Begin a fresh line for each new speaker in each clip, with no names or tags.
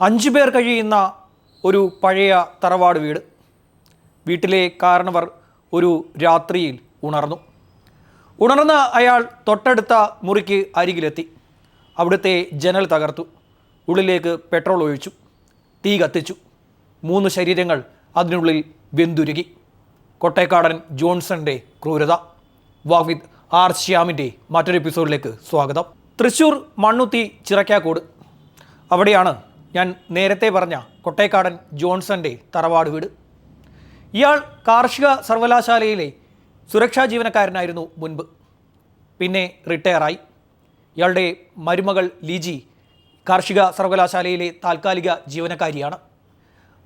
അഞ്ചു പേർ കഴിയുന്ന ഒരു പഴയ തറവാട് വീട്. വീട്ടിലെ കാരണവർ ഒരു രാത്രിയിൽ ഉണർന്നു. ഉണർന്ന അയാൾ തൊട്ടടുത്ത മുറിക്ക് അരികിലെത്തി. അവിടുത്തെ ജനൽ തകർത്തു. ഉള്ളിലേക്ക് പെട്രോൾ ഒഴിച്ചു. തീ കത്തിച്ചു. മൂന്ന് ശരീരങ്ങൾ അതിനുള്ളിൽ വെന്തുരുകി. കൊട്ടേക്കാടൻ ജോൺസന്റെ ക്രൂരത. വാവിദ് ആർ ശ്യാമിന്റെ മറ്റൊരു എപ്പിസോഡിലേക്ക് സ്വാഗതം. തൃശ്ശൂർ മണ്ണുത്തി ചിറക്കാക്കോട്. അവിടെയാണ് ഞാൻ നേരത്തെ പറഞ്ഞ കൊട്ടേക്കാടൻ ജോൺസന്റെ തറവാട് വീട്. ഇയാൾ കാർഷിക സർവകലാശാലയിലെ സുരക്ഷാ ജീവനക്കാരനായിരുന്നു മുൻപ്. പിന്നെ റിട്ടയറായി. ഇയാളുടെ മരുമകൾ ലിജി കാർഷിക സർവകലാശാലയിലെ താൽക്കാലിക ജീവനക്കാരിയാണ്.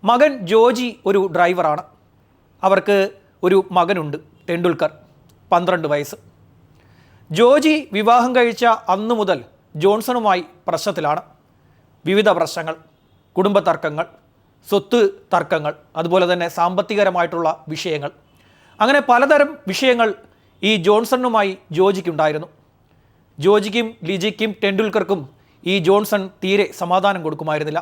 മകൻ ജോജി ഒരു ഡ്രൈവറാണ്. അവർക്ക് ഒരു മകനുണ്ട് ടെണ്ടുൽക്കർ പന്ത്രണ്ട് വയസ്സ്. ജോജി വിവാഹം കഴിച്ച അന്നു മുതൽ ജോൺസണുമായി പ്രശ്നത്തിലാണ്. വിവിധ പ്രശ്നങ്ങൾ കുടുംബ തർക്കങ്ങൾ സ്വത്ത് തർക്കങ്ങൾ അതുപോലെ തന്നെ സാമ്പത്തികരമായിട്ടുള്ള വിഷയങ്ങൾ. അങ്ങനെ പലതരം വിഷയങ്ങൾ ഈ ജോൺസണുമായി ജോജിക്കുണ്ടായിരുന്നു. ജോജിക്കും ലിജിക്കും ടെണ്ടുൽക്കർക്കും ഈ ജോൺസൺ തീരെ സമാധാനം കൊടുക്കുമായിരുന്നില്ല.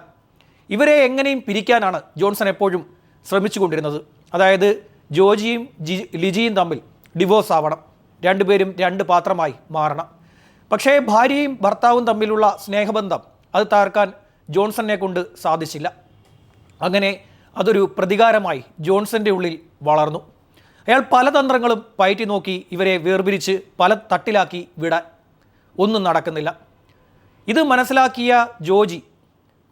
ഇവരെ എങ്ങനെയും പിരിക്കാനാണ് ജോൺസൺ എപ്പോഴും ശ്രമിച്ചുകൊണ്ടിരുന്നത്. അതായത് ജോജിയും ജി ലിജിയും തമ്മിൽ ഡിവോഴ്സ് ആവണം. രണ്ടുപേരും രണ്ട് പാത്രമായി മാറണം. പക്ഷേ ഭാര്യയും ഭർത്താവും തമ്മിലുള്ള സ്നേഹബന്ധം അത് തകർക്കാൻ ജോൺസണിനെ കൊണ്ട് സാധിച്ചില്ല. അങ്ങനെ അതൊരു പ്രതികാരമായി ജോൺസന്റെ ഉള്ളിൽ വളർന്നു. അയാൾ പല തന്ത്രങ്ങളും പയറ്റി നോക്കി ഇവരെ വേർപിരിച്ച് പല തട്ടിലാക്കി വിടാൻ ഒന്നും നടക്കുന്നില്ല. ഇത് മനസ്സിലാക്കിയ ജോജി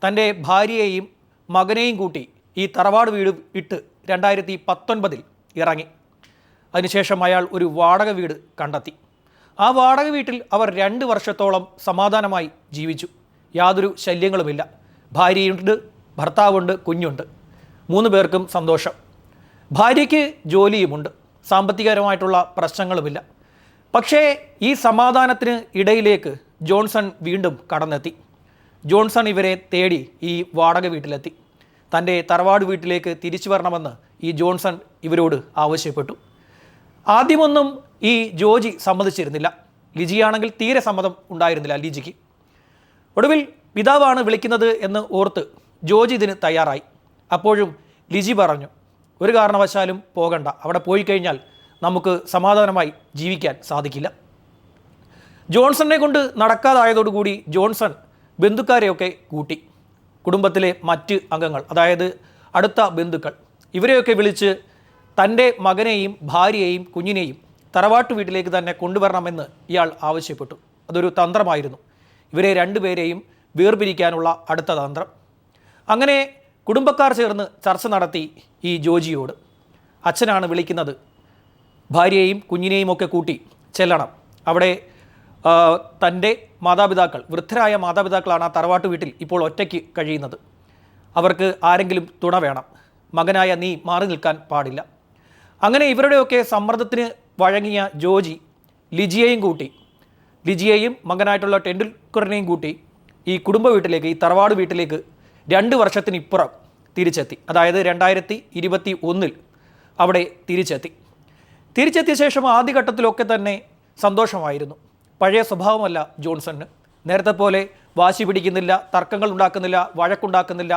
തന്റെ ഭാര്യയെയും മകനെയും കൂട്ടി ഈ തറവാട് വീട് ഇട്ട് രണ്ടായിരത്തി പത്തൊൻപതിൽ ഇറങ്ങി. അതിനുശേഷം അയാൾ ഒരു വാടക വീട് കണ്ടെത്തി. ആ വാടക വീട്ടിൽ അവർ രണ്ട് വർഷത്തോളം സമാധാനമായി ജീവിച്ചു. യാതൊരു ശല്യങ്ങളുമില്ല. ഭാര്യയുണ്ട് ഭർത്താവുണ്ട് കുഞ്ഞുണ്ട്. മൂന്ന് പേർക്കും സന്തോഷം. ഭാര്യയ്ക്ക് ജോലിയുമുണ്ട്. സാമ്പത്തികപരമായിട്ടുള്ള പ്രശ്നങ്ങളുമില്ല. പക്ഷേ ഈ സമാധാനത്തിന് ഇടയിലേക്ക് ജോൺസൺ വീണ്ടും കടന്നെത്തി. ജോൺസൺ ഇവരെ തേടി ഈ വാടക വീട്ടിലെത്തി. തന്റെ തറവാട് വീട്ടിലേക്ക് തിരിച്ചു വരണമെന്ന് ഈ ജോൺസൺ ഇവരോട് ആവശ്യപ്പെട്ടു. ആദ്യമൊന്നും ഈ ജോജി സമ്മതിച്ചിരുന്നില്ല. ലിജിയാണെങ്കിൽ തീരെ സമ്മതം ഉണ്ടായിരുന്നില്ല ലിജിക്ക്. ഒടുവിൽ പിതാവാണ് വിളിക്കുന്നത് എന്ന് ഓർത്ത് ജോജി ഇതിന് തയ്യാറായി. അപ്പോഴും ലിജി പറഞ്ഞു ഒരു കാരണവശാലും പോകണ്ട. അവിടെ പോയി കഴിഞ്ഞാൽ നമുക്ക് സമാധാനമായി ജീവിക്കാൻ സാധിക്കില്ല. ജോൺസണിനെ കൊണ്ട് നടക്കാതായതോടുകൂടി ജോൺസൺ ബന്ധുക്കാരെയൊക്കെ കൂട്ടി. കുടുംബത്തിലെ മറ്റ് അംഗങ്ങൾ അതായത് അടുത്ത ബന്ധുക്കൾ ഇവരെയൊക്കെ വിളിച്ച് തന്റെ മകനെയും ഭാര്യയെയും കുഞ്ഞിനെയും തറവാട്ട് വീട്ടിലേക്ക് തന്നെ കൊണ്ടുവരണമെന്ന് ഇയാൾ ആവശ്യപ്പെട്ടു. അതൊരു തന്ത്രമായിരുന്നു. ഇവരെ രണ്ടുപേരെയും വേർപിരിക്കാനുള്ള അടുത്ത തന്ത്രം. അങ്ങനെ കുടുംബക്കാർ ചേർന്ന് ചർച്ച നടത്തി ഈ ജോജിയോട്. അച്ഛനാണ് വിളിക്കുന്നത്. ഭാര്യയെയും കുഞ്ഞിനെയും ഒക്കെ കൂട്ടി ചെല്ലണം. അവിടെ തന്റെ മാതാപിതാക്കൾ വൃദ്ധരായ മാതാപിതാക്കളാണ് ആ തറവാട്ട് വീട്ടിൽ ഇപ്പോൾ ഒറ്റയ്ക്ക് കഴിയുന്നത്. അവർക്ക് ആരെങ്കിലും തുണ വേണം. മകനായ നീ മാറി നിൽക്കാൻ പാടില്ല. അങ്ങനെ ഇവരുടെയൊക്കെ സമ്മർദ്ദത്തിന് വഴങ്ങിയ ജോജി ലിജിയെയും കൂട്ടി ലിജിയെയും മകനായിട്ടുള്ള ടെണ്ടുൽക്കറിനെയും കൂട്ടി ഈ കുടുംബ വീട്ടിലേക്ക് ഈ തറവാട് വീട്ടിലേക്ക് രണ്ട് വർഷത്തിനിപ്പുറം തിരിച്ചെത്തി. അതായത് രണ്ടായിരത്തി ഇരുപത്തി ഒന്നിൽ അവിടെ തിരിച്ചെത്തി. തിരിച്ചെത്തിയ ശേഷം ആദ്യഘട്ടത്തിലൊക്കെ തന്നെ സന്തോഷമായിരുന്നു. പഴയ സ്വഭാവമല്ല ജോൺസണ് നേരത്തെ പോലെ വാശി പിടിക്കുന്നില്ല തർക്കങ്ങൾ ഉണ്ടാക്കുന്നില്ല വഴക്കുണ്ടാക്കുന്നില്ല.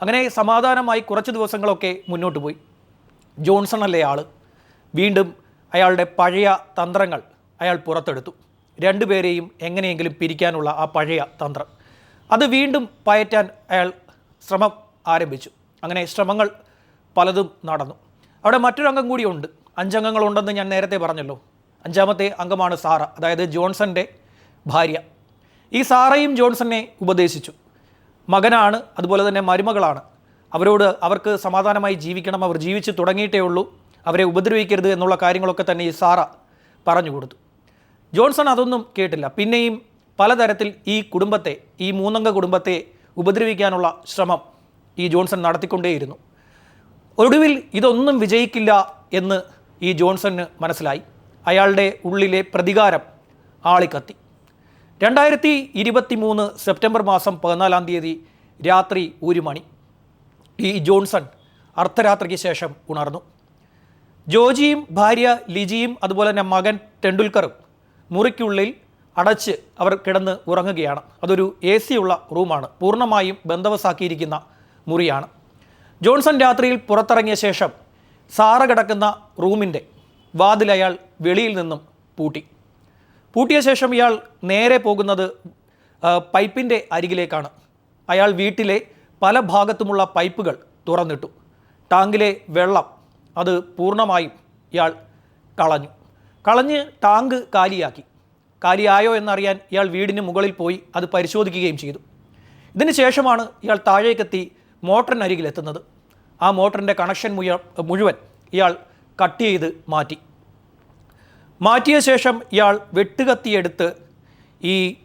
അങ്ങനെ സമാധാനമായി കുറച്ച് ദിവസങ്ങളൊക്കെ മുന്നോട്ട് പോയി. ജോൺസൺ അല്ലേ ആൾ വീണ്ടും അയാളുടെ പഴയ തന്ത്രങ്ങൾ അയാൾ പുറത്തെടുത്തു. രണ്ടുപേരെയും എങ്ങനെയെങ്കിലും പിരിക്കാനുള്ള ആ പഴയ തന്ത്രം. അത് വീണ്ടും പയറ്റാൻ അയാൾ ശ്രമം ആരംഭിച്ചു. അങ്ങനെ ശ്രമങ്ങൾ പലതും നടന്നു. അവിടെ മറ്റൊരു അംഗം കൂടിയുണ്ട് അഞ്ചംഗങ്ങളുണ്ടെന്ന് ഞാൻ നേരത്തെ പറഞ്ഞല്ലോ. അഞ്ചാമത്തെ അംഗമാണ് സാറ അതായത് ജോൺസന്റെ ഭാര്യ. ഈ സാറയും ജോൺസനെ ഉപദേശിച്ചു. മകനാണ് അതുപോലെ തന്നെ മരുമകളാണ്. അവരോട് അവർക്ക് സമാധാനമായി ജീവിക്കണം അവർ ജീവിച്ച് തുടങ്ങിയിട്ടേ ഉള്ളൂ. അവരെ ഉപദ്രവിക്കരുത് എന്നുള്ള കാര്യങ്ങളൊക്കെ തന്നെ ഈ സാറ പറഞ്ഞു കൊടുത്തു. ജോൺസൺ അതൊന്നും കേട്ടില്ല. പിന്നെയും പലതരത്തിൽ ഈ കുടുംബത്തെ ഈ മൂന്നംഗ കുടുംബത്തെ ഉപദ്രവിക്കാനുള്ള ശ്രമം ഈ ജോൺസൺ നടത്തിക്കൊണ്ടേയിരുന്നു. ഒടുവിൽ ഇതൊന്നും വിജയിക്കില്ല എന്ന് ഈ ജോൺസന് മനസ്സിലായി. അയാളുടെ ഉള്ളിലെ പ്രതികാരം ആളിക്കത്തി. രണ്ടായിരത്തി ഇരുപത്തി മൂന്ന് സെപ്റ്റംബർ മാസം പതിനാലാം തീയതി രാത്രി ഒരു മണി ഈ ജോൺസൺ അർദ്ധരാത്രിക്ക് ശേഷം ഉണർന്നു. ജോജിയും ഭാര്യ ലിജിയും അതുപോലെ തന്നെ മകൻ ടെണ്ടുൽക്കറും മുറിക്കുള്ളിൽ അടച്ച് അവർ കിടന്ന് ഉറങ്ങുകയാണ്. അതൊരു എ സിയുള്ള റൂമാണ്. പൂർണമായും ബന്ധവസാക്കിയിരിക്കുന്ന മുറിയാണ്. ജോൺസൺ രാത്രിയിൽ പുറത്തിറങ്ങിയ ശേഷം സാറ കിടക്കുന്ന റൂമിന്റെ വാതിൽ അയാൾ വെളിയിൽ നിന്നും പൂട്ടി. പൂട്ടിയ ശേഷം ഇയാൾ നേരെ പോകുന്നത് പൈപ്പിന്റെ അരികിലേക്കാണ്. അയാൾ വീട്ടിലെ പല ഭാഗത്തുമുള്ള പൈപ്പുകൾ തുറന്നിട്ടു. ടാങ്കിലെ വെള്ളം അത് പൂർണമായും ഇയാൾ കളഞ്ഞു. കളഞ്ഞ് ടാങ്ക് കാലിയാക്കി. കാലിയായോ എന്നറിയാൻ ഇയാൾ വീടിന് മുകളിൽ പോയി അത് പരിശോധിക്കുകയും ചെയ്തു. ഇതിന് ശേഷമാണ് ഇയാൾ താഴേക്കെത്തി മോട്ടറിനരികിലെത്തുന്നത് ആ മോട്ടറിന്റെ കണക്ഷൻ മുഴുവൻ ഇയാൾ കട്ട് ചെയ്ത് മാറ്റി. മാറ്റിയ ശേഷം ഇയാൾ വെട്ടുകത്തിയെടുത്ത് ഈ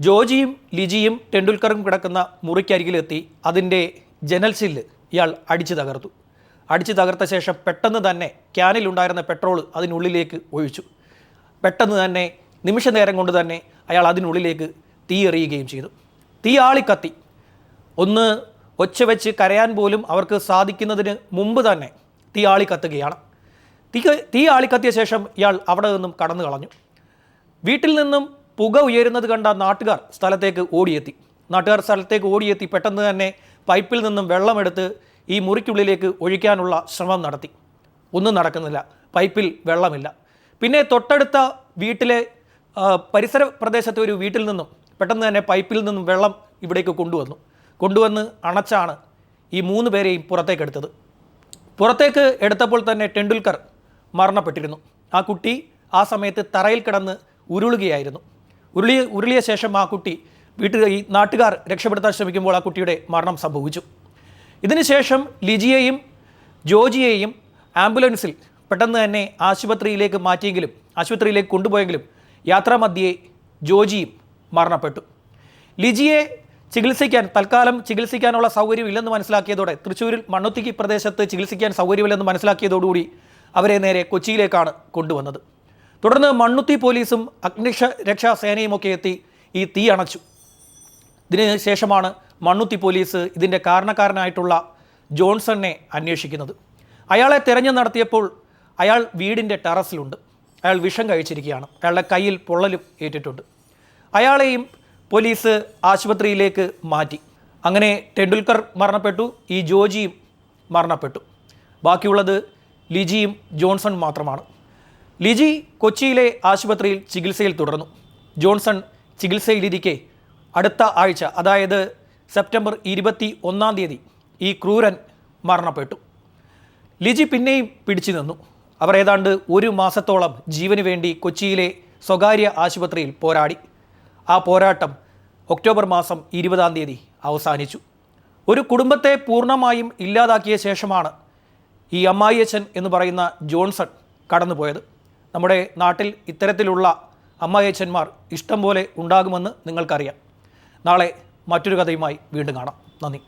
ജോജിയും ലിജിയും ടെണ്ടുൽക്കറും കിടക്കുന്ന മുറിക്കരികിലെത്തി അതിന്റെ ജനൽ ചില്ല് ഇയാൾ അടിച്ചു തകർത്തു. അടിച്ചു തകർത്ത ശേഷം പെട്ടെന്ന് തന്നെ ക്യാനിലുണ്ടായിരുന്ന പെട്രോൾ അതിനുള്ളിലേക്ക് ഒഴിച്ചു. പെട്ടെന്ന് തന്നെ നിമിഷ നേരം കൊണ്ട് തന്നെ അയാൾ അതിനുള്ളിലേക്ക് തീ എറിയുകയും ചെയ്തു. തീ ആളിക്കത്തി. ഒന്ന് ഒച്ച വെച്ച് കരയാൻ പോലും അവർക്ക് സാധിക്കുന്നതിന് മുമ്പ് തന്നെ തീ ആളിക്കത്തുകയാണ്. തീ തീ ആളിക്കത്തിയ ശേഷം ഇയാൾ അവിടെ നിന്നും കടന്നു കളഞ്ഞു. വീട്ടിൽ നിന്നും പുക ഉയരുന്നത് കണ്ട നാട്ടുകാർ സ്ഥലത്തേക്ക് ഓടിയെത്തി. നാട്ടുകാർ സ്ഥലത്തേക്ക് ഓടിയെത്തി. പെട്ടെന്ന് തന്നെ പൈപ്പിൽ നിന്നും വെള്ളമെടുത്ത് ഈ മുറിക്കുള്ളിലേക്ക് ഒഴിക്കാനുള്ള ശ്രമം നടത്തി. ഒന്നും നടക്കുന്നില്ല. പൈപ്പിൽ വെള്ളമില്ല. പിന്നെ തൊട്ടടുത്ത വീട്ടിലെ പരിസര പ്രദേശത്തെ ഒരു വീട്ടിൽ നിന്നും പെട്ടെന്ന് തന്നെ പൈപ്പിൽ നിന്നും വെള്ളം ഇവിടേക്ക് കൊണ്ടുവന്നു. കൊണ്ടുവന്ന് അണച്ചാണ് ഈ മൂന്ന് പേരെയും പുറത്തേക്ക് എടുത്തത്. പുറത്തേക്ക് എടുത്തപ്പോൾ തന്നെ ടെണ്ടുൽക്കർ മരണപ്പെട്ടിരുന്നു. ആ കുട്ടി ആ സമയത്ത് തറയിൽ കിടന്ന് ഉരുളുകയായിരുന്നു. ഉരുളി ഉരുളിയ ശേഷം ആ കുട്ടി വീട്ടിൽ ഈ നാട്ടുകാർ രക്ഷപ്പെടുത്താൻ ശ്രമിക്കുമ്പോൾ ആ കുട്ടിയുടെ മരണം സംഭവിച്ചു. ഇതിനുശേഷം ലിജിയെയും ജോജിയെയും ആംബുലൻസിൽ പെട്ടെന്ന് തന്നെ ആശുപത്രിയിലേക്ക് മാറ്റിയെങ്കിലും ആശുപത്രിയിലേക്ക് കൊണ്ടുപോയെങ്കിലും യാത്രാമധ്യേ ജോജിയും മരണപ്പെട്ടു. ലിജിയെ ചികിത്സിക്കാൻ തൽക്കാലം ചികിത്സിക്കാനുള്ള സൗകര്യം ഇല്ലെന്ന് മനസ്സിലാക്കിയതോടെ തൃശ്ശൂരിൽ മണ്ണുത്തിക്ക് പ്രദേശത്ത് ചികിത്സിക്കാൻ സൗകര്യമില്ലെന്ന് മനസ്സിലാക്കിയതോടുകൂടി അവരെ നേരെ കൊച്ചിയിലേക്കാണ് കൊണ്ടുവന്നത്. തുടർന്ന് മണ്ണുത്തി പോലീസും അഗ്നിഷ രക്ഷാ സേനയും ഒക്കെ എത്തി ഈ തീ അണച്ചു. ഇതിന് ശേഷമാണ് മണ്ണുത്തി പോലീസ് ഇതിന്റെ കാരണക്കാരനായിട്ടുള്ള ജോൺസണിനെ അന്വേഷിക്കുന്നത്. അയാളെ തിരഞ്ഞു നടത്തിയപ്പോൾ അയാൾ വീടിന്റെ ടെറസിലുണ്ട്. അയാൾ വിഷം കഴിച്ചിരിക്കുകയാണ്. അയാളുടെ കയ്യിൽ പൊള്ളലും ഏറ്റിട്ടുണ്ട്. അയാളെയും പോലീസ് ആശുപത്രിയിലേക്ക് മാറ്റി. അങ്ങനെ ടെണ്ടുൽക്കർ മരണപ്പെട്ടു ഈ ജോജിയും മരണപ്പെട്ടു. ബാക്കിയുള്ളത് ലിജിയും ജോൺസൺ മാത്രമാണ്. ലിജി കൊച്ചിയിലെ ആശുപത്രിയിൽ ചികിത്സയിൽ തുടർന്നു. ജോൺസൺ ചികിത്സയിലിരിക്കെ അടുത്ത ആഴ്ച അതായത് സെപ്റ്റംബർ ഇരുപത്തി ഒന്നാം തീയതി ഈ ക്രൂരൻ മരണപ്പെട്ടു. ലിജി പിന്നെയും പിടിച്ചു നിന്നു. അവർ ഏതാണ്ട് ഒരു മാസത്തോളം ജീവന് വേണ്ടി കൊച്ചിയിലെ സ്വകാര്യ ആശുപത്രിയിൽ പോരാടി. ആ പോരാട്ടം ഒക്ടോബർ മാസം ഇരുപതാം തീയതി അവസാനിച്ചു. ഒരു കുടുംബത്തെ പൂർണമായും ഇല്ലാതാക്കിയ ശേഷമാണ് ഈ അമ്മായിയച്ഛൻ എന്ന് പറയുന്ന ജോൺസൺ കടന്നുപോയത്. നമ്മുടെ നാട്ടിൽ ഇത്തരത്തിലുള്ള അമ്മായിയച്ഛന്മാർ ഇഷ്ടം പോലെ ഉണ്ടാകുമെന്ന് നിങ്ങൾക്കറിയാം. നാളെ മറ്റൊരു കഥയുമായി വീണ്ടും കാണാം. നന്ദി.